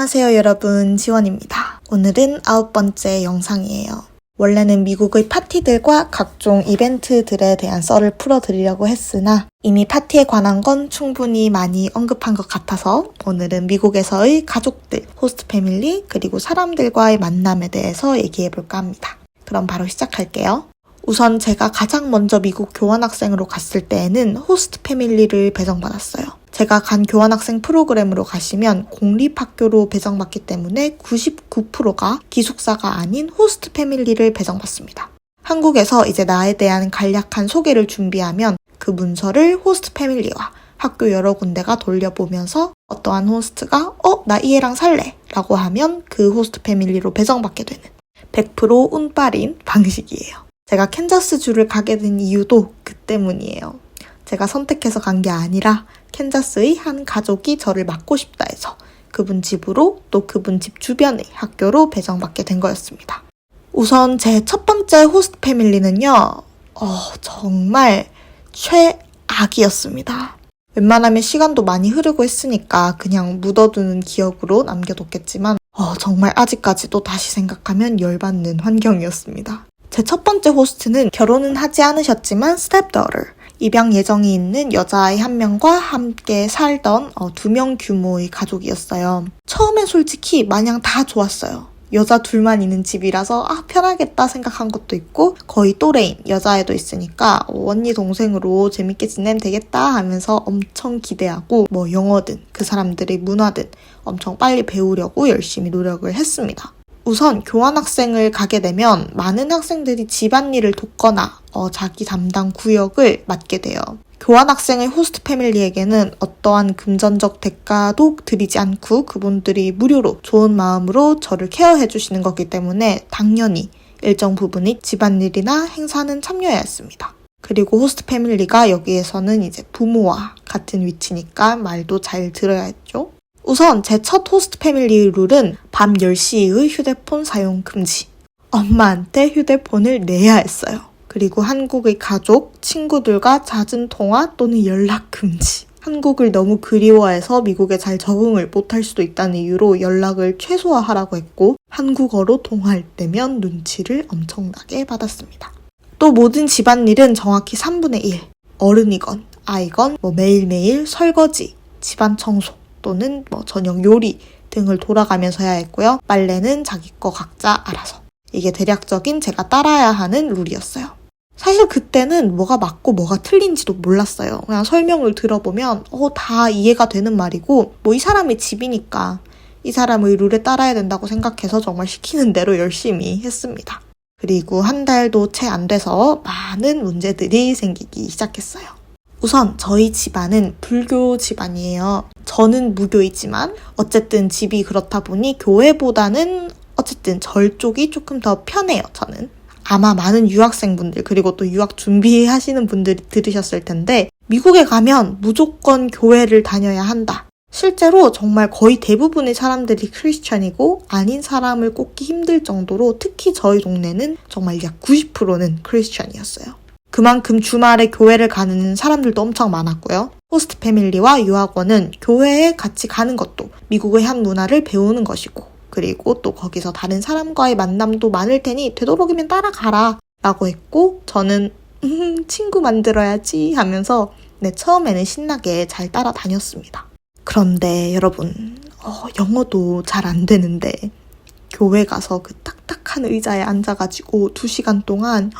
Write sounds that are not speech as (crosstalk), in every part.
안녕하세요 여러분 지원입니다. 오늘은 아홉 번째 영상이에요. 원래는 미국의 파티들과 각종 이벤트들에 대한 썰을 풀어드리려고 했으나 이미 파티에 관한 건 충분히 많이 언급한 것 같아서 오늘은 미국에서의 가족들, 호스트 패밀리, 그리고 사람들과의 만남에 대해서 얘기해볼까 합니다. 그럼 바로 시작할게요. 우선 제가 가장 먼저 미국 교환학생으로 갔을 때에는 호스트 패밀리를 배정받았어요. 제가 간 교환학생 프로그램으로 가시면 공립학교로 배정받기 때문에 99%가 기숙사가 아닌 호스트 패밀리를 배정받습니다. 한국에서 이제 나에 대한 간략한 소개를 준비하면 그 문서를 호스트 패밀리와 학교 여러 군데가 돌려보면서 어떠한 호스트가 어, 나이 애랑 살래 라고 하면 그 호스트 패밀리로 배정받게 되는 100% 운빨인 방식이에요. 제가 캔자스주를 가게 된 이유도 그 때문이에요. 제가 선택해서 간 게 아니라 캔자스의 한 가족이 저를 맡고 싶다 해서 그분 집으로 또 그분 집 주변의 학교로 배정받게 된 거였습니다. 우선 제 첫 번째 호스트 패밀리는요, 어, 정말 최악이었습니다. 웬만하면 시간도 많이 흐르고 했으니까 그냥 묻어두는 기억으로 남겨뒀겠지만, 어, 정말 아직까지도 다시 생각하면 열받는 환경이었습니다. 제 첫 번째 호스트는 결혼은 하지 않으셨지만 스텝더를 입양 예정이 있는 여자아이 한 명과 함께 살던 어, 두명 규모의 가족이었어요. 처음엔 솔직히 마냥 다 좋았어요. 여자 둘만 있는 집이라서 아 편하겠다 생각한 것도 있고 거의 또래인 여자애도 있으니까 어, 언니 동생으로 재밌게 지내면 되겠다 하면서 엄청 기대하고 뭐 영어든 그 사람들의 문화든 엄청 빨리 배우려고 열심히 노력을 했습니다. 우선 교환학생을 가게 되면 많은 학생들이 집안일을 돕거나 어, 자기 담당 구역을 맡게 돼요. 교환학생의 호스트 패밀리에게는 어떠한 금전적 대가도 드리지 않고 그분들이 무료로 좋은 마음으로 저를 케어해 주시는 거기 때문에 당연히 일정 부분의 집안일이나 행사는 참여해야 했습니다. 그리고 호스트 패밀리가 여기에서는 이제 부모와 같은 위치니까 말도 잘 들어야 했죠. 우선 제 첫 호스트 패밀리 룰은 밤 10시의 휴대폰 사용 금지. 엄마한테 휴대폰을 내야 했어요. 그리고 한국의 가족, 친구들과 잦은 통화 또는 연락 금지. 한국을 너무 그리워해서 미국에 잘 적응을 못할 수도 있다는 이유로 연락을 최소화하라고 했고 한국어로 통화할 때면 눈치를 엄청나게 받았습니다. 또 모든 집안일은 정확히 3분의 1. 어른이건 아이건 뭐 매일매일 설거지, 집안 청소, 또는 뭐 저녁 요리 등을 돌아가면서 해야 했고요. 빨래는 자기 거 각자 알아서. 이게 대략적인 제가 따라야 하는 룰이었어요. 사실 그때는 뭐가 맞고 뭐가 틀린지도 몰랐어요. 그냥 설명을 들어보면 어, 다 이해가 되는 말이고 뭐 이 사람의 집이니까 이 사람의 룰에 따라야 된다고 생각해서 정말 시키는 대로 열심히 했습니다. 그리고 한 달도 채 안 돼서 많은 문제들이 생기기 시작했어요. 우선 저희 집안은 불교 집안이에요. 저는 무교이지만 어쨌든 집이 그렇다 보니 교회보다는 어쨌든 절 쪽이 조금 더 편해요. 저는. 아마 많은 유학생분들 그리고 또 유학 준비하시는 분들이 들으셨을 텐데 미국에 가면 무조건 교회를 다녀야 한다. 실제로 정말 거의 대부분의 사람들이 크리스천이고 아닌 사람을 꼽기 힘들 정도로 특히 저희 동네는 정말 약 90%는 크리스천이었어요. 그만큼 주말에 교회를 가는 사람들도 엄청 많았고요. 호스트 패밀리와 유학원은 교회에 같이 가는 것도 미국의 한 문화를 배우는 것이고, 그리고 또 거기서 다른 사람과의 만남도 많을 테니 되도록이면 따라가라 라고 했고, 저는 음, 친구 만들어야지 하면서 네, 처음에는 신나게 잘 따라다녔습니다. 그런데 여러분, 어, 영어도 잘 안 되는데, 교회 가서 그 딱딱한 의자에 앉아가지고 두 시간 동안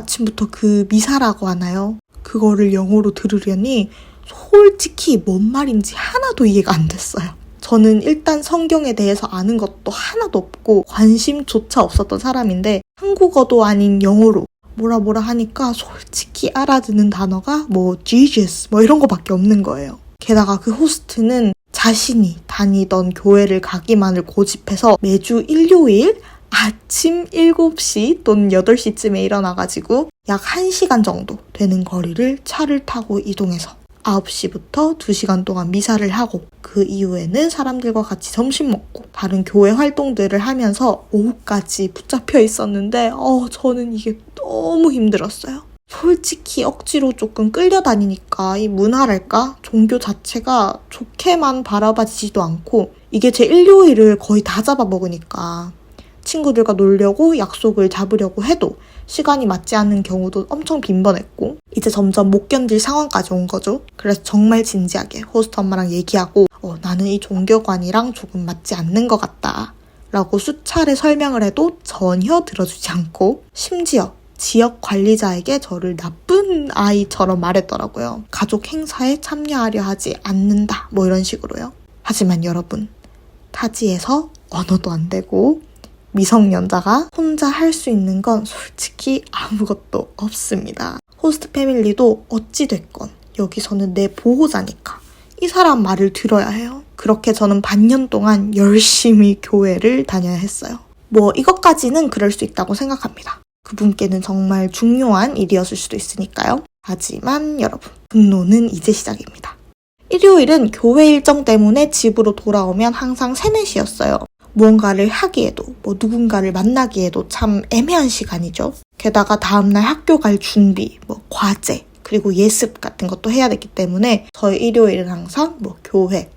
아침부터 그 미사라고 하나요? 그거를 영어로 들으려니 솔직히 뭔 말인지 하나도 이해가 안 됐어요. 저는 일단 성경에 대해서 아는 것도 하나도 없고 관심조차 없었던 사람인데 한국어도 아닌 영어로 뭐라 뭐라 하니까 솔직히 알아듣는 단어가 뭐 Jesus 뭐 이런 거밖에 없는 거예요. 게다가 그 호스트는 자신이 다니던 교회를 가기만을 고집해서 매주 일요일 아침 7시 또는 8시쯤에 일어나가지고 약 1시간 정도 되는 거리를 차를 타고 이동해서 9시부터 2시간 동안 미사를 하고 그 이후에는 사람들과 같이 점심 먹고 다른 교회 활동들을 하면서 오후까지 붙잡혀 있었는데 어 저는 이게 너무 힘들었어요. 솔직히 억지로 조금 끌려다니니까 이 문화랄까? 종교 자체가 좋게만 바라봐지지도 않고 이게 제 일요일을 거의 다 잡아먹으니까 친구들과 놀려고 약속을 잡으려고 해도 시간이 맞지 않는 경우도 엄청 빈번했고 이제 점점 못 견딜 상황까지 온 거죠. 그래서 정말 진지하게 호스트 엄마랑 얘기하고 어, 나는 이 종교관이랑 조금 맞지 않는 것 같다. 라고 수차례 설명을 해도 전혀 들어주지 않고 심지어 지역 관리자에게 저를 나쁜 아이처럼 말했더라고요. 가족 행사에 참여하려 하지 않는다. 뭐 이런 식으로요. 하지만 여러분, 타지에서 언어도 안 되고 미성년자가 혼자 할 수 있는 건 솔직히 아무것도 없습니다. 호스트 패밀리도 어찌됐건 여기서는 내 보호자니까 이 사람 말을 들어야 해요. 그렇게 저는 반년 동안 열심히 교회를 다녀야 했어요. 뭐 이것까지는 그럴 수 있다고 생각합니다. 그분께는 정말 중요한 일이었을 수도 있으니까요. 하지만 여러분, 분노는 이제 시작입니다. 일요일은 교회 일정 때문에 집으로 돌아오면 항상 3, 4시였어요. 무언가를 하기에도, 뭐 누군가를 만나기에도 참 애매한 시간이죠. 게다가 다음날 학교 갈 준비, 뭐 과제, 그리고 예습 같은 것도 해야 되기 때문에 저희 일요일은 항상 뭐 교회,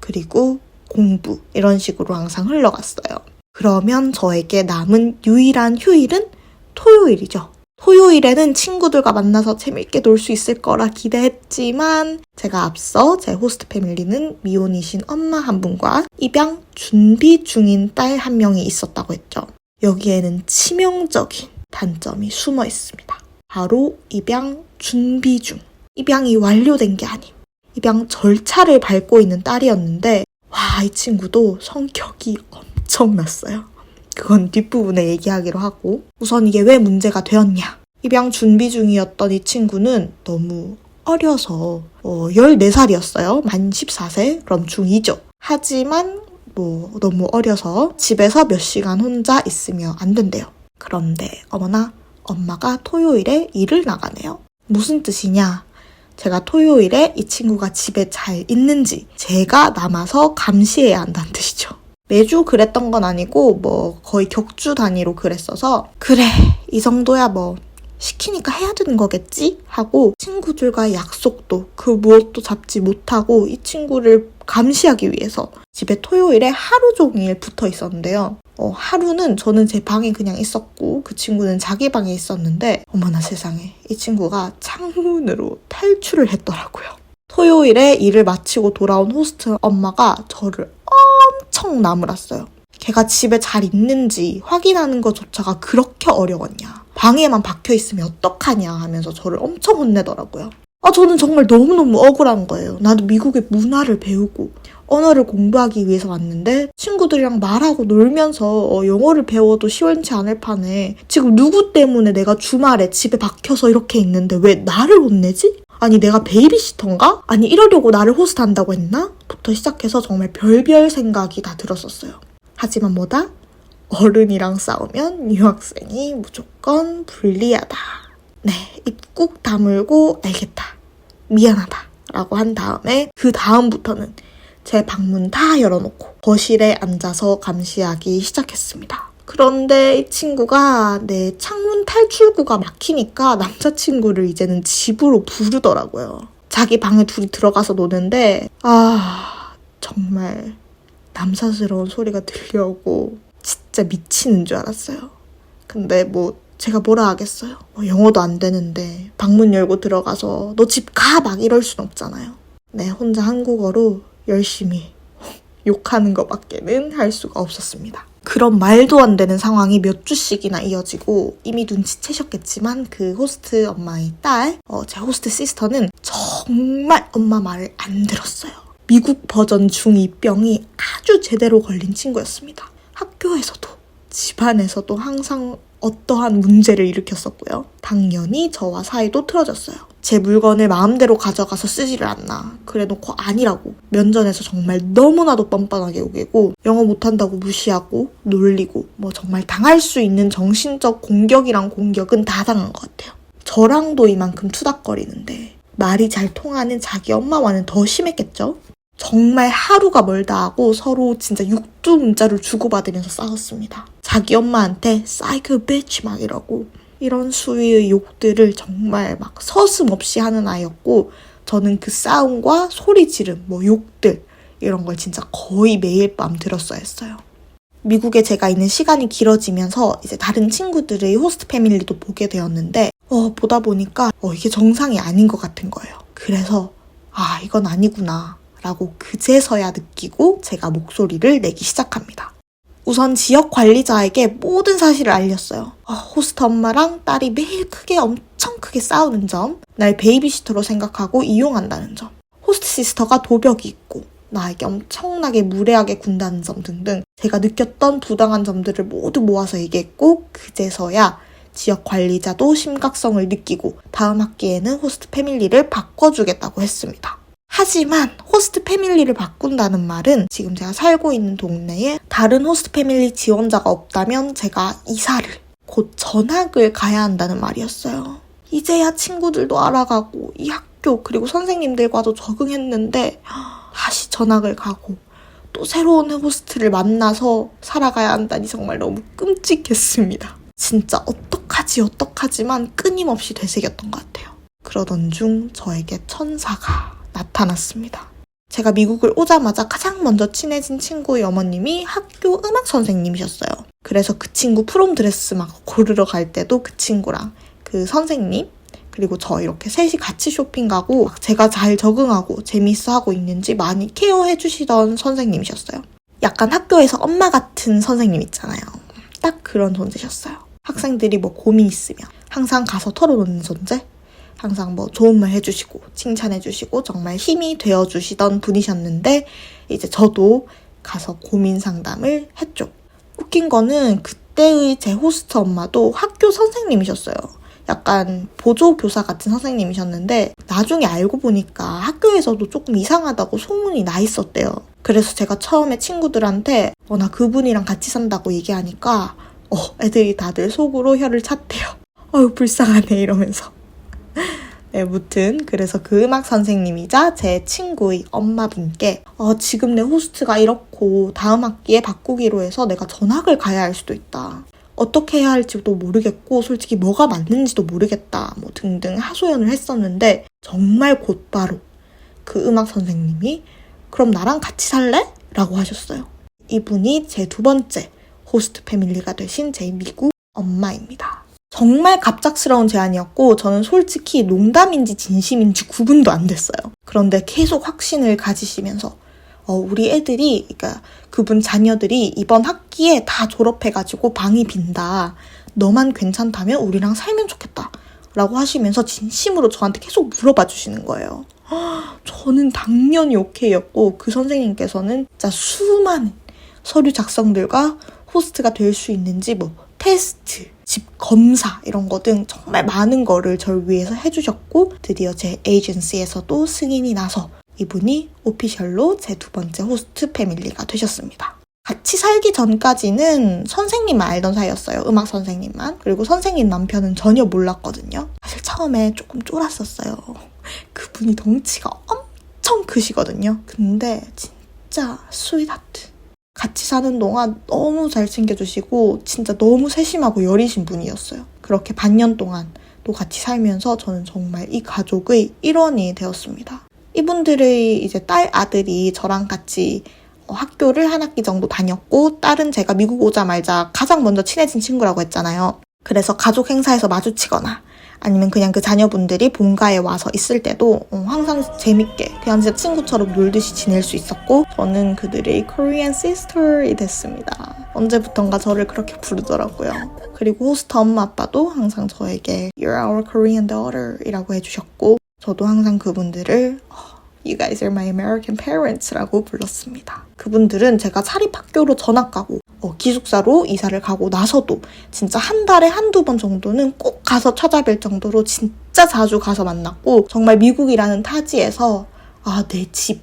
그리고 공부, 이런 식으로 항상 흘러갔어요. 그러면 저에게 남은 유일한 휴일은 토요일이죠. 토요일에는 친구들과 만나서 재밌게 놀 수 있을 거라 기대했지만 제가 앞서 제 호스트 패밀리는 미혼이신 엄마 한 분과 입양 준비 중인 딸 한 명이 있었다고 했죠. 여기에는 치명적인 단점이 숨어 있습니다. 바로 입양 준비 중. 입양이 완료된 게 아님. 입양 절차를 밟고 있는 딸이었는데 와, 이 친구도 성격이 엄청났어요. 그건 뒷부분에 얘기하기로 하고 우선 이게 왜 문제가 되었냐. 입양 준비 중이었던 이 친구는 너무 어려서 어, 14살이었어요. 만 14세 그럼 중2죠. 하지만 뭐 너무 어려서 집에서 몇 시간 혼자 있으면 안 된대요. 그런데 어머나 엄마가 토요일에 일을 나가네요. 무슨 뜻이냐? 제가 토요일에 이 친구가 집에 잘 있는지 제가 남아서 감시해야 한다는 뜻이죠 매주 그랬던 건 아니고 뭐 거의 격주 단위로 그랬어서 그래 이 정도야 뭐 시키니까 해야 되는 거겠지 하고 친구들과 약속도 그 무엇도 잡지 못하고 이 친구를 감시하기 위해서 집에 토요일에 하루 종일 붙어 있었는데요. 어, 하루는 저는 제 방에 그냥 있었고 그 친구는 자기 방에 있었는데 어머나 세상에 이 친구가 창문으로 탈출을 했더라고요. 토요일에 일을 마치고 돌아온 호스트 엄마가 저를 엄청 나무랐어요. 걔가 집에 잘 있는지 확인하는 것조차가 그렇게 어려웠냐. 방에만 박혀 있으면 어떡하냐 하면서 저를 엄청 혼내더라고요. 아, 저는 정말 너무너무 억울한 거예요. 나도 미국의 문화를 배우고 언어를 공부하기 위해서 왔는데 친구들이랑 말하고 놀면서 어, 영어를 배워도 시원치 않을 판에 지금 누구 때문에 내가 주말에 집에 박혀서 이렇게 있는데 왜 나를 혼내지? 아니 내가 베이비시터인가? 아니 이러려고 나를 호스트한다고 했나? 부터 시작해서 정말 별별 생각이 다 들었었어요. 하지만 뭐다? 어른이랑 싸우면 유학생이 무조건 불리하다. 네, 입 꾹 다물고 알겠다. 미안하다. 라고 한 다음에 그 다음부터는 제 방문 다 열어놓고 거실에 앉아서 감시하기 시작했습니다. 그런데 이 친구가 내 창문 탈출구가 막히니까 남자친구를 이제는 집으로 부르더라고요. 자기 방에 둘이 들어가서 노는데 아 정말 남사스러운 소리가 들려오고 진짜 미치는 줄 알았어요. 근데 뭐 제가 뭐라 하겠어요. 뭐 영어도 안 되는데 방문 열고 들어가서 너 집 가 막 이럴 순 없잖아요. 네 혼자 한국어로 열심히 욕하는 것밖에는 할 수가 없었습니다. 그런 말도 안 되는 상황이 몇 주씩이나 이어지고 이미 눈치채셨겠지만 그 호스트 엄마의 딸, 어, 제 호스트 시스터는 정말 엄마 말을 안 들었어요. 미국 버전 중2병이 아주 제대로 걸린 친구였습니다. 학교에서도 집안에서도 항상 어떠한 문제를 일으켰었고요. 당연히 저와 사이도 틀어졌어요. 제 물건을 마음대로 가져가서 쓰지를 않나. 그래 놓고 아니라고. 면전에서 정말 너무나도 뻔뻔하게 우기고 영어 못한다고 무시하고 놀리고 뭐 정말 당할 수 있는 정신적 공격이랑 공격은 다 당한 것 같아요. 저랑도 이만큼 투닥거리는데 말이 잘 통하는 자기 엄마와는 더 심했겠죠? 정말 하루가 멀다 하고 서로 진짜 육두 문자를 주고받으면서 싸웠습니다. 자기 엄마한테 사이코 비치 막 이러고 이런 수위의 욕들을 정말 막 서슴없이 하는 아이였고 저는 그 싸움과 소리 지름, 뭐 욕들 이런 걸 진짜 거의 매일 밤 들었어야 했어요. 미국에 제가 있는 시간이 길어지면서 이제 다른 친구들의 호스트 패밀리도 보게 되었는데 어, 보다 보니까 어, 이게 정상이 아닌 것 같은 거예요. 그래서 아 이건 아니구나 라고 그제서야 느끼고 제가 목소리를 내기 시작합니다. 우선 지역 관리자에게 모든 사실을 알렸어요. 어, 호스트 엄마랑 딸이 매일 크게 엄청 크게 싸우는 점, 날 베이비시터로 생각하고 이용한다는 점, 호스트 시스터가 도벽이 있고 나에게 엄청나게 무례하게 군다는 점 등등 제가 느꼈던 부당한 점들을 모두 모아서 얘기했고 그제서야 지역 관리자도 심각성을 느끼고 다음 학기에는 호스트 패밀리를 바꿔주겠다고 했습니다. 하지만 호스트 패밀리를 바꾼다는 말은 지금 제가 살고 있는 동네에 다른 호스트 패밀리 지원자가 없다면 제가 이사를 곧 전학을 가야 한다는 말이었어요. 이제야 친구들도 알아가고 이 학교 그리고 선생님들과도 적응했는데 다시 전학을 가고 또 새로운 호스트를 만나서 살아가야 한다니 정말 너무 끔찍했습니다. 진짜 어떡하지 어떡하지만 끊임없이 되새겼던 것 같아요. 그러던 중 저에게 천사가 나타났습니다. 제가 미국을 오자마자 가장 먼저 친해진 친구의 어머님이 학교 음악 선생님이셨어요. 그래서 그 친구 프롬 드레스 막 고르러 갈 때도 그 친구랑 그 선생님 그리고 저 이렇게 셋이 같이 쇼핑 가고 막 제가 잘 적응하고 재미있어 하고 있는지 많이 케어해 주시던 선생님이셨어요. 약간 학교에서 엄마 같은 선생님 있잖아요. 딱 그런 존재셨어요. 학생들이 뭐 고민 있으면 항상 가서 털어놓는 존재? 항상 뭐 좋은 말 해주시고 칭찬해주시고 정말 힘이 되어주시던 분이셨는데 이제 저도 가서 고민 상담을 했죠. 웃긴 거는 그때의 제 호스트 엄마도 학교 선생님이셨어요. 약간 보조교사 같은 선생님이셨는데 나중에 알고 보니까 학교에서도 조금 이상하다고 소문이 나 있었대요. 그래서 제가 처음에 친구들한테 어, 나 그분이랑 같이 산다고 얘기하니까 어, 애들이 다들 속으로 혀를 찼대요. (laughs) 어휴 불쌍하네 이러면서. (laughs) 네, 무튼 그래서 그 음악 선생님이자 제 친구의 엄마분께 어, 지금 내 호스트가 이렇고 다음 학기에 바꾸기로 해서 내가 전학을 가야 할 수도 있다. 어떻게 해야 할지도 모르겠고 솔직히 뭐가 맞는지도 모르겠다 뭐 등등 하소연을 했었는데 정말 곧바로 그 음악 선생님이 그럼 나랑 같이 살래? 라고 하셨어요. 이분이 제 두 번째 호스트 패밀리가 되신 제 미국 엄마입니다. 정말 갑작스러운 제안이었고 저는 솔직히 농담인지 진심인지 구분도 안 됐어요. 그런데 계속 확신을 가지시면서 어, 우리 애들이 그러니까 그분 자녀들이 이번 학기에 다 졸업해가지고 방이 빈다. 너만 괜찮다면 우리랑 살면 좋겠다. 라고 하시면서 진심으로 저한테 계속 물어봐 주시는 거예요. 저는 당연히 오케이였고 그 선생님께서는 진짜 수많은 서류 작성들과 호스트가 될 수 있는지 뭐 테스트, 집 검사 이런 거 등 정말 많은 거를 저를 위해서 해주셨고 드디어 제 에이전시에서도 승인이 나서 이분이 오피셜로 제 두 번째 호스트 패밀리가 되셨습니다. 같이 살기 전까지는 선생님만 알던 사이였어요. 음악 선생님만. 그리고 선생님 남편은 전혀 몰랐거든요. 사실 처음에 조금 쫄았었어요. (laughs) 그분이 덩치가 엄청 크시거든요. 근데 진짜 스윗하트. 같이 사는 동안 너무 잘 챙겨주시고 진짜 너무 세심하고 여리신 분이었어요. 그렇게 반년 동안 또 같이 살면서 저는 정말 이 가족의 일원이 되었습니다. 이분들의 이제 딸 아들이 저랑 같이 어, 학교를 한 학기 정도 다녔고 딸은 제가 미국 오자마자 가장 먼저 친해진 친구라고 했잖아요. 그래서 가족 행사에서 마주치거나 아니면 그냥 그 자녀분들이 본가에 와서 있을 때도 어, 항상 재밌게 그냥 진짜 친구처럼 놀듯이 지낼 수 있었고 저는 그들의 Korean sister이 됐습니다. 언제부턴가 저를 그렇게 부르더라고요. 그리고 호스트 엄마 아빠도 항상 저에게 You're our Korean daughter 이라고 해주셨고 저도 항상 그분들을 어, You guys are my American parents라고 불렀습니다. 그분들은 제가 사립 학교로 전학 가고 어, 기숙사로 이사를 가고 나서도 진짜 한 달에 한두 번 정도는 꼭 가서 찾아뵐 정도로 진짜 자주 가서 만났고 정말 미국이라는 타지에서 아, 내 집,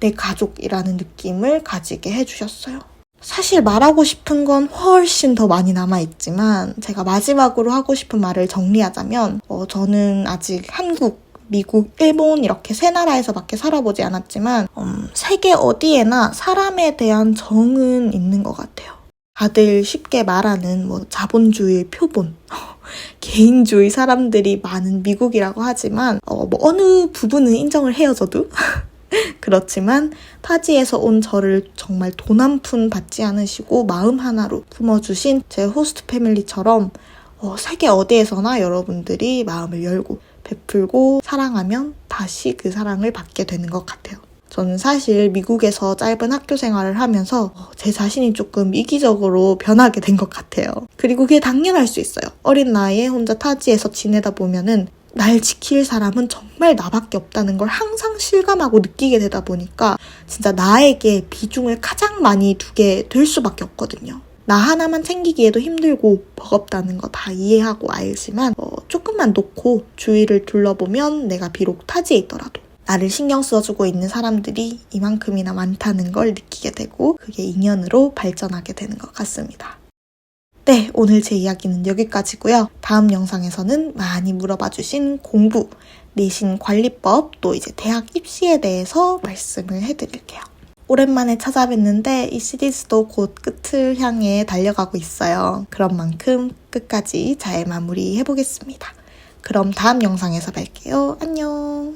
내 가족이라는 느낌을 가지게 해주셨어요. 사실 말하고 싶은 건 훨씬 더 많이 남아있지만 제가 마지막으로 하고 싶은 말을 정리하자면 어, 저는 아직 한국 미국, 일본 이렇게 세 나라에서밖에 살아보지 않았지만 음, 세계 어디에나 사람에 대한 정은 있는 것 같아요. 다들 쉽게 말하는 뭐 자본주의 표본 (laughs) 개인주의 사람들이 많은 미국이라고 하지만 어, 뭐 어느 부분은 인정을 해요 저도 (laughs) 그렇지만 타지에서 온 저를 정말 돈 한 푼 받지 않으시고 마음 하나로 품어주신 제 호스트 패밀리처럼 어, 세계 어디에서나 여러분들이 마음을 열고 베풀고 사랑하면 다시 그 사랑을 받게 되는 것 같아요. 저는 사실 미국에서 짧은 학교 생활을 하면서 어, 제 자신이 조금 이기적으로 변하게 된 것 같아요. 그리고 그게 당연할 수 있어요. 어린 나이에 혼자 타지에서 지내다 보면은 날 지킬 사람은 정말 나밖에 없다는 걸 항상 실감하고 느끼게 되다 보니까 진짜 나에게 비중을 가장 많이 두게 될 수밖에 없거든요. 나 하나만 챙기기에도 힘들고 버겁다는 거 다 이해하고 알지만 어, 조금만 놓고 주위를 둘러보면 내가 비록 타지에 있더라도 나를 신경 써주고 있는 사람들이 이만큼이나 많다는 걸 느끼게 되고 그게 인연으로 발전하게 되는 것 같습니다. 네, 오늘 제 이야기는 여기까지고요. 다음 영상에서는 많이 물어봐 주신 공부, 내신 관리법, 또 이제 대학 입시에 대해서 말씀을 해드릴게요. 오랜만에 찾아뵀는데 이 시리즈도 곧 끝을 향해 달려가고 있어요. 그런 만큼 끝까지 잘 마무리해 보겠습니다. 그럼 다음 영상에서 뵐게요. 안녕!